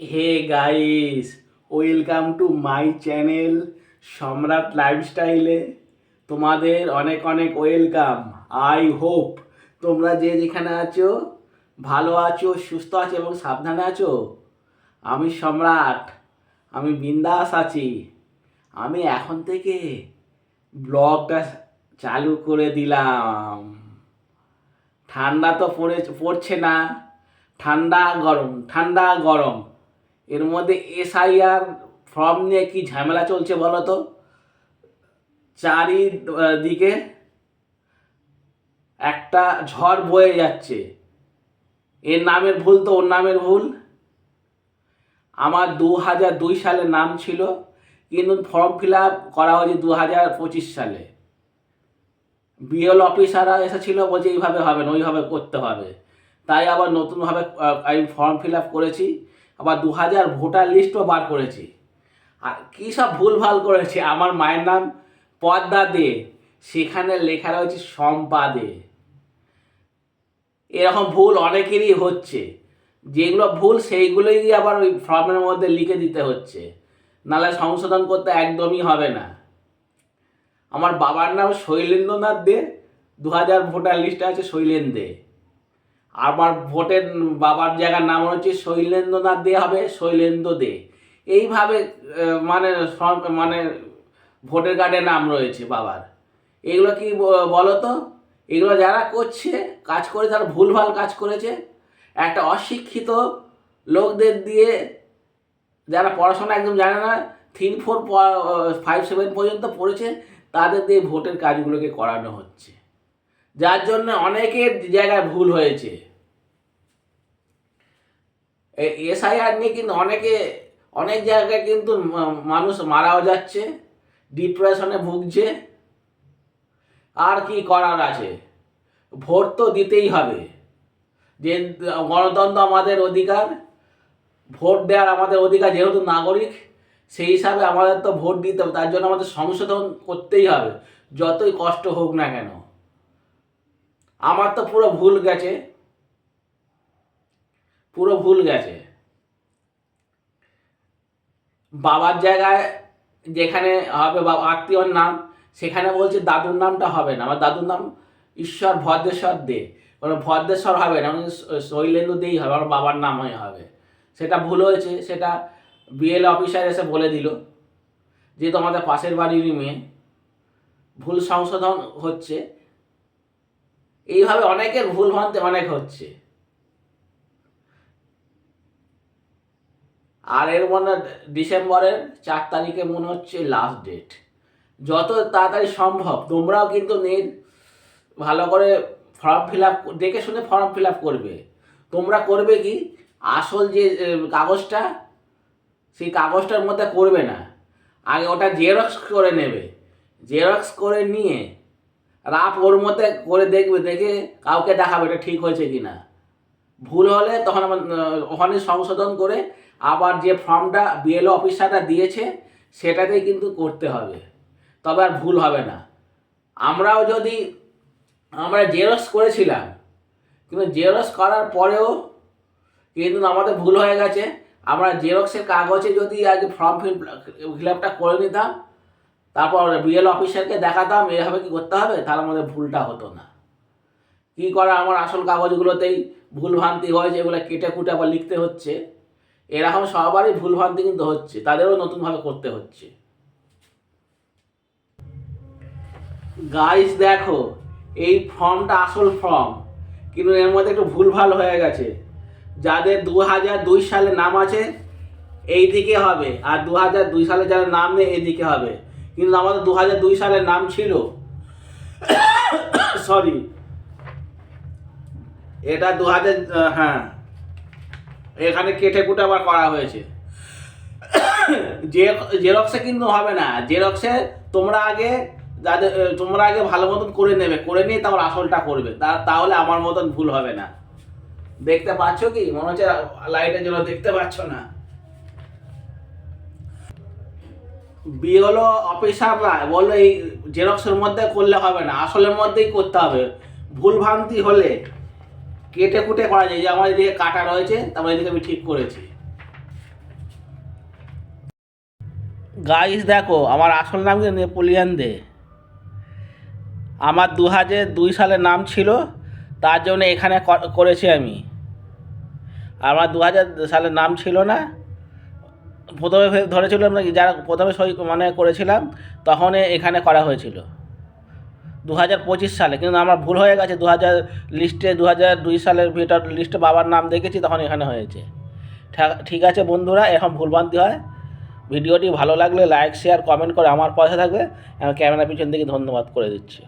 Hey guys, welcome to my channel Samrat লাইফস্টাইলে। তোমাদের অনেক অনেক ওয়েলকাম। আই হোপ তোমরা যে যেখানে আছো, ভালো আছো, সুস্থ আছো এবং সাবধানে আছো। আমি সম্রাট, আমি বিন্দাস আছি। আমি এখন থেকে ব্লগটা চালু করে দিলাম। ঠান্ডা তো পড়ে, পড়ছে না। ঠান্ডা গরম ঠান্ডা গরম। এর মধ্যে এসআইআর ফর্ম নিয়ে কি ঝামেলা চলছে বলো তো? চারিদিকে একটা ঝড় বয়ে যাচ্ছে। এর নামের ভুল তো, ওর নামের ভুল। আমার দু হাজার দুই সালে নাম ছিল, কিন্তু ফর্ম ফিল আপ করা হয়েছে দু হাজার পঁচিশ সালে। বিএল অফিসাররা এসেছিল, বলছে এইভাবে হবে না, ওইভাবে করতে হবে। তাই আবার নতুনভাবে আমি ফর্ম ফিল আপ করেছি। আবার দু হাজার ভোটার লিস্টও বার করেছি। আর কী সব ভুলভাল করেছে? আমার মায়ের নাম পদ্মা দে। সেখানে লেখা রয়েছে শম্পা দে। এরকম ভুল অনেকেরই হচ্ছে। যেগুলো ভুল, সেইগুলোই আবার ওই ফর্মের মধ্যে লিখে দিতে হচ্ছে। নাহলে সংশোধন করতে একদমই হবে না। আমার বাবার নাম শৈলেন্দ্রনাথ দে। দু হাজার ভোটার লিস্টে আছে শৈলেন দে। আমার ভোটের বাবার জায়গার নাম হচ্ছে শৈলেন্দ্রনাথ দে হবে, শৈলেন্দ্র দে। এইভাবে মানে মানে ভোটের কার্ডে নাম রয়েছে বাবার। এগুলো কি ব- বলো তো এগুলো যারা করছে, কাজ করে, তারা ভুলভাল কাজ করেছে। একটা অশিক্ষিত লোকদের দিয়ে যারা পড়াশোনা একদম জানে না থ্রি ফোর ফাইভ সেভেন পর্যন্ত পড়েছে, তাদের দিয়ে ভোটের কাজগুলোকে করানো হচ্ছে। যার জন্য অনেকের জায়গায় ভুল হয়েছে। এসআইআর নিয়ে কিন্তু অনেকে, অনেক জায়গায় কিন্তু মানুষ মারাও যাচ্ছে, ডিপ্রেশনে ভুগছে। আর কি করার আছে? ভোট তো দিতেই হবে। যে, গণতন্ত্র আমাদের অধিকার, ভোট দেওয়ার আমাদের অধিকার যেহেতু নাগরিক, সেই হিসাবে আমাদের তো ভোট দিতে হবে, তার জন্য আমাদের সংশোধন করতেই হবে, যতই কষ্ট হোক না কেন। আমার তো পুরো ভুল গেছে। পুরো ভুল গেছে। বাবার জায়গায় যেখানে হবে বাবা আত্মীয়র নাম, সেখানে বলছে দাদুর নামটা হবে না। আমার দাদুর নাম ঈশ্বর ভদ্রেশ্বর দে। ওরা ভদ্রেশ্বর হবে না মানে শৈলেন্দু দেই হবে, আমার বাবার নামই হবে। সেটা ভুল হয়েছে, সেটা বিএল অফিসার এসে বলে দিল, যেহেতু আমাদের পাশের বাড়িরই মেয়ে। ভুল সংশোধন হচ্ছে। এইভাবে অনেকের ভুল ভ্রান্তি অনেক হচ্ছে। আর এর মনে ডিসেম্বরের চার তারিখে মনে হচ্ছে লাস্ট ডেট যত তাড়াতাড়ি সম্ভব, তোমরাও কিন্তু নেট ভালো করে ফর্ম ফিল আপ দেখে শুনে ফর্ম ফিল আপ করবে। তোমরা করবে কি? আসল যে কাগজটা, সেই কাগজটার মধ্যে করবে না। আগে ওটা জেরক্স করে নেবে। জেরক্স করে নিয়ে রাপ ওর মধ্যে করে দেখবে, দেখে কাউকে দেখাবে এটা ঠিক হয়েছে কি না ভুল হলে তখন ওখানে সংশোধন করে আবার যে ফর্মটা বিএলও অফিসারটা দিয়েছে সেটাতেই কিন্তু করতে হবে। তবে আর ভুল হবে না। আমরাও যদি, আমরা জেরক্স করেছিলাম, কিন্তু জেরক্স করার পরেও কিন্তু আমাদের ভুল হয়ে গেছে। আমরা জেরক্সের কাগজে যদি আগে ফর্ম ফিল ফিল আপটা করে নিতাম তারপর বিএল অফিসারকে দেখাতাম, এভাবে কি করতে হবে? তাহলে আমাদের ভুলটা হতো না। কি করা আমার আসল কাগজগুলোতেই ভুল ভ্রান্তি হয়েছে এগুলো কেটে কুটে আবার লিখতে হচ্ছে? এরকম সবারই ভুল ভ্রান্তি কিন্তু হচ্ছে, তাদেরও নতুনভাবে করতে হচ্ছে। গাইস দেখো, এই ফর্মটা আসল ফর্ম, কিন্তু এর মধ্যে একটু ভুলভাল হয়ে গেছে। যাদের দু হাজার দুই সালে নাম আছে এই দিকে হবে, আর দু হাজার দুই সালে যারা নাম নেই এই দিকে হবে। কিন্তু আমাদের দু হাজার দুই সালের নাম ছিল সরি এটা দু হাজার হ্যাঁ এখানে কেটে কুটে আবার করা হয়েছে। যে, জেরক্সে কিন্তু হবে না, জেরক্সে তোমরা আগে যাদের, তোমরা আগে ভালো মতন করে নেবে, করে নিয়ে তারপর আসলটা করবে, তা- তাহলে আমার মতন ভুল হবে না। দেখতে পাচ্ছ কি? মনে হচ্ছে লাইটের জন্য দেখতে পাচ্ছ না। বিএলও অফিসাররা বলল এই জেরক্সের মধ্যে করলে হবে না, আসলের মধ্যেই করতে হবে। ভুল ভ্রান্তি হলে কেটে কুটে করা যায় যে আমার এদিকে কাটা রয়েছে, তারপর এদিকে আমি ঠিক করেছি। গাইস দেখো, আমার আসল নাম কিন্তু নেপোলিয়ান দে। আমার দু হাজার দুই সালে নাম ছিল, তার জন্য এখানে করেছি আমি। আমার দু হাজার সালের নাম ছিল না প্রথমে ধরেছিলাম নাকি যারা প্রথমে সই মানে করেছিলাম তখন এখানে করা হয়েছিল। দু হাজার পঁচিশ সালে, কিন্তু আমার ভুল হয়ে গেছে দু হাজার লিস্টে দু হাজার দুই সালের ভিতর লিস্টে বাবার নাম দেখেছি, তখন এখানে হয়েছে। ঠিক আছে বন্ধুরা এখন ভুলভ্রান্তি হয়। ভিডিওটি ভালো লাগলে লাইক শেয়ার কমেন্ট করে আমার পয়সা থাকবে। আমি ক্যামেরা পিছন থেকে ধন্যবাদ করে দিচ্ছি।